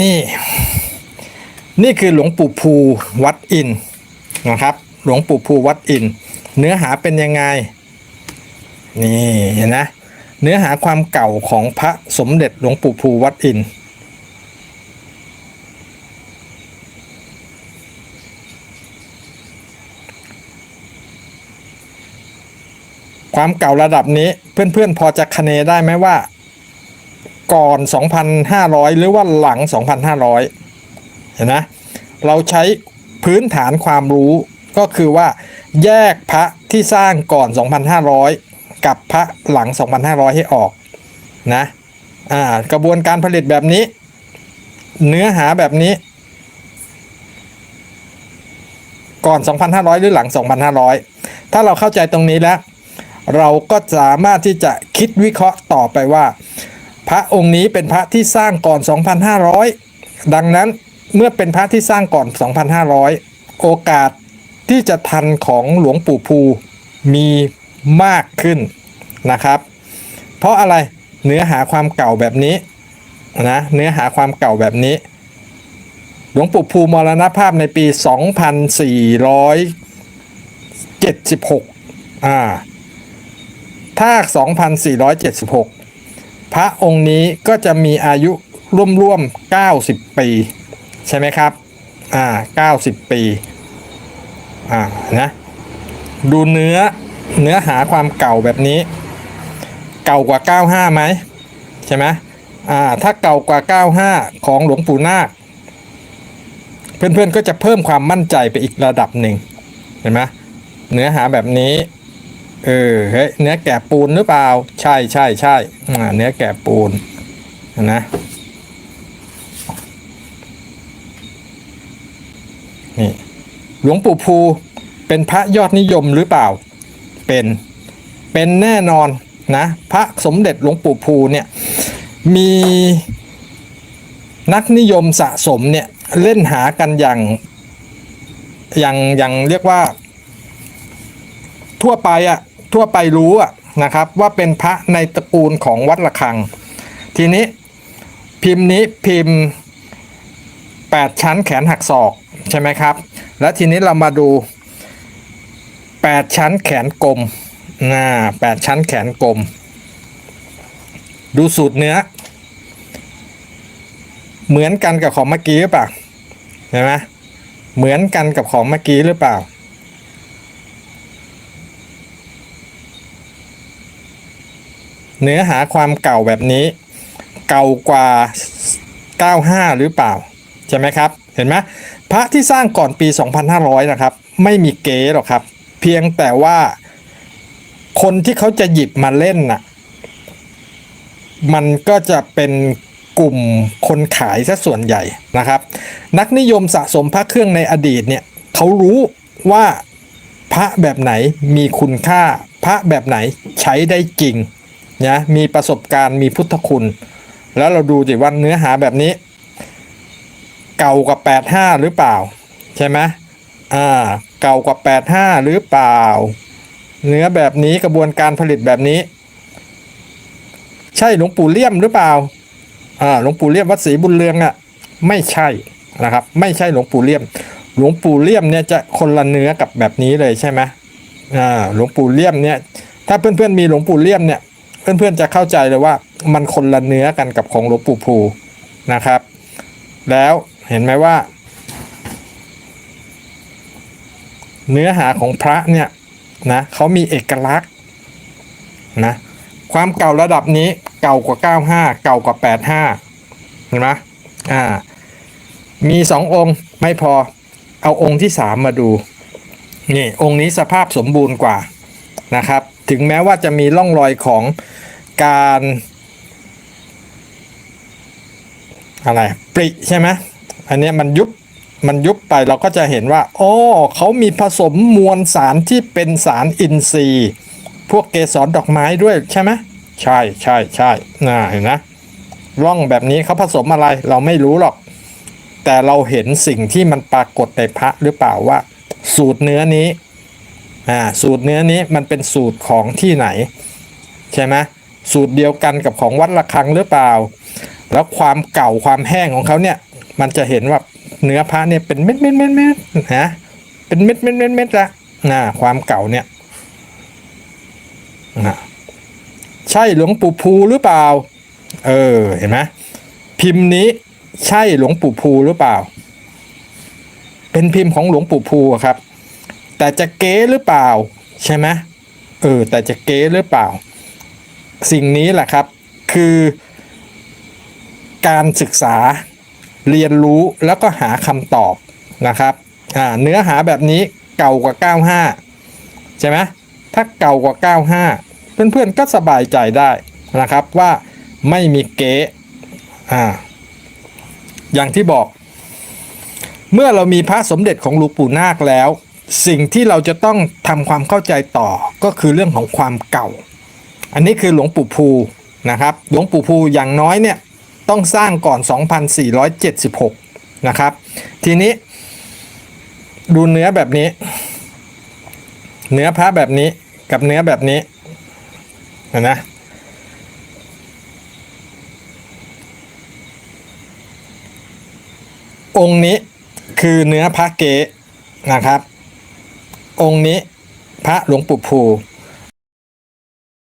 นี่ นี่คือหลวงปู่ภูวัดอินนะครับ หลวงปู่ภูวัดอิน เนื้อหาเป็นยังไง นี่เห็นนะเนื้อหาความเก่าของพระสมเด็จหลวงปู่ภูวัดอิน ความเก่าระดับนี้เพื่อนๆพอจะคเนได้ไหมว่า ก่อน 2,500 หรือว่าหลัง 2,500 เห็นไหมเราใช้พื้นฐานความรู้ก็คือว่า แยกพระที่สร้างก่อน 2,500 กับพระหลัง 2,500 ให้ออกนะอ่ากระบวนการผลิตแบบนี้ เนื้อหาแบบนี้ ก่อน 2,500 หรือหลัง 2,500 ถ้าเราเข้าใจตรงนี้แล้ว เราก็สามารถที่จะคิดวิเคราะห์ต่อไปว่า พระองค์นี้เป็นพระที่สร้างก่อน 2,500 ดังนั้นเมื่อเป็นพระที่สร้างก่อน 2,500 โอกาสที่จะทันของหลวงปู่ภูมีมากขึ้นนะครับ เพราะอะไรเนื้อหาความเก่าแบบนี้นะเนื้อหาความเก่าแบบนี้ หลวงปู่ภูมรณภาพในปี 2476 อ่าถ้า 2476 พระองค์นี้ก็จะมีอายุร่วมๆ90 ปี ใช่ไหมครับ อ่า90 ปี อ่า นะ ดูเนื้อ เนื้อหาความเก่าแบบนี้ เก่ากว่า 95ไหมใช่ไหมอ่า ถ้าเก่ากว่า 95 ของหลวงปู่นาค เพื่อนๆ ก็จะเพิ่มความมั่นใจไปอีกระดับหนึ่ง เห็นไหมเนื้อหาแบบนี้ เออเฮ้ยเนื้อแกะปูนหรือเปล่า ใช่ใช่ใช่เนื้อแกะปูนนะนี่หลวงปู่ภูเป็นพระยอดนิยมหรือเปล่า เป็นเป็นแน่นอนนะพระสมเด็จหลวงปู่ภูเนี่ยมีนักนิยมสะสมเนี่ยเล่นหากันอย่างอย่างอย่างเรียกว่าทั่วไปอะ ทั่วไปรู้อะนะครับ ว่าเป็นพระในตระกูลของวัดระฆัง ทีนี้พิมพ์นี้พิมพ์ 8 ชั้นแขนหักศอกใช่ไหมครับ แล้วทีนี้เรามาดู 8 ชั้นแขนกลมนะ8ชั้นแขนกลม ดูสูตรเนื้อ เหมือนกันกับของเมื่อกี้หรือเปล่าเห็นไหมเหมือนกันกับของเมื่อกี้หรือเปล่า เนื้อหาความเก่าแบบนี้ เก่ากว่า 95 หรือเปล่า ใช่ไหมครับ เห็นไหมพระที่สร้างก่อนปี 2500 นะครับ ไม่มีเก๋หรอกครับ เพียงแต่ว่าคนที่เขาจะหยิบมาเล่นน่ะ มันก็จะเป็นกลุ่มคนขายซะส่วนใหญ่นะครับ นักนิยมสะสมพระเครื่องในอดีตเนี่ยเขารู้ว่าพระแบบไหนมีคุณค่า พระแบบไหนใช้ได้จริง นะมีประสบการณ์มีพุทธคุณ แล้วเราดูสิว่าเนื้อหาแบบนี้ เก่ากว่า 85 หรือเปล่า ใช่ไหมอ่าเก่ากว่า 85 หรือเปล่า เนื้อแบบนี้กระบวนการผลิตแบบนี้ ใช่หลวงปู่เลี่ยมหรือเปล่าอ่าหลวงปู่เลี่ยมวัดศรีบุญเรืองอะ่ะไม่ใช่นะครับ ไม่ใช่หลวงปู่เลี่ยม หลวงปู่เลี่ยมเนี่ยจะคนละเนื้อกับแบบนี้เลยใช่ไหมอ่าหลวงปู่เลี่ยมเนี่ยถ้าเพื่อนๆมีหลวงปู่เลี่ยมเนี่ย เพื่อนๆจะเข้าใจเลยว่ามันคนละเนื้อกันกับของหลวงปู่ภูนะครับ แล้วเห็นไหมว่า เนื้อหาของพระเนี่ยนะเขามีเอกลักษณ์นะความเก่าระดับนี้เก่ากว่า 95 เก่ากว่า 85 เห็นไหมอ่า มีสององค์ไม่พอเอาองค์ที่สามมาดู นี่ องค์นี้สภาพสมบูรณ์กว่านะครับ ถึงแม้ว่าจะมีร่องรอยของการอะไรปริใช่ไหมอันนี้มันยุบมันยุบไปเราก็จะเห็นว่าอ๋อเขามีผสมมวลสารที่เป็นสารอินทรีย์ พวกเกสรดอกไม้ด้วยใช่ไหมใช่ใช่ใช่น่าเห็นนะร่องแบบนี้เขาผสมอะไรเราไม่รู้หรอก แต่เราเห็นสิ่งที่มันปรากฏในพระหรือเปล่าว่า สูตรเนื้อนี้ อ่าสูตรเนื้อนี้มันเป็นสูตรของที่ไหน ใช่ไหมสูตรเดียวกันกับของวัดระฆังหรือเปล่า แล้วความเก่าความแห้งของเขาเนี่ย มันจะเห็นว่าเนื้อพระเนี่ยเป็นเม็ดเม็ดเม็ดเม็ดนะเป็นเม็ดเม็ดเม็ดเม็ดละนะความเก่าเนี่ยนะใช่หลวงปู่ภูหรือเปล่า เออเห็นไหมพิมพ์นี้ใช่หลวงปู่ภูหรือเปล่า เป็นพิมพ์ของหลวงปู่ภูครับ แต่จะเก๊หรือเปล่า ใช่ไหมเออแต่จะเก๊หรือเปล่า สิ่งนี้แหละครับ คือการศึกษาเรียนรู้แล้วก็หาคำตอบนะครับอ่าเนื้อหาแบบนี้เก่ากว่า 95 ใช่ไหมถ้าเก่ากว่า 95 เพื่อนๆก็สบายใจได้นะครับว่าไม่มีเก๊อ่าอย่างที่บอก เมื่อเรามีพระสมเด็จของหลวงปู่นาคแล้ว สิ่งที่เราจะต้องทำความเข้าใจต่อก็คือเรื่องของความเก่า อันนี้คือหลวงปู่ภูนะครับ หลวงปู่ภูอย่างน้อยเนี่ยต้องสร้างก่อน 2476 นะครับ ทีนี้ดูเนื้อแบบนี้ เนื้อพระแบบนี้กับเนื้อแบบนี้เห็นะองค์นี้คือเนื้อพระเกนะครับ องค์นี้ พระหลวงปู่ภู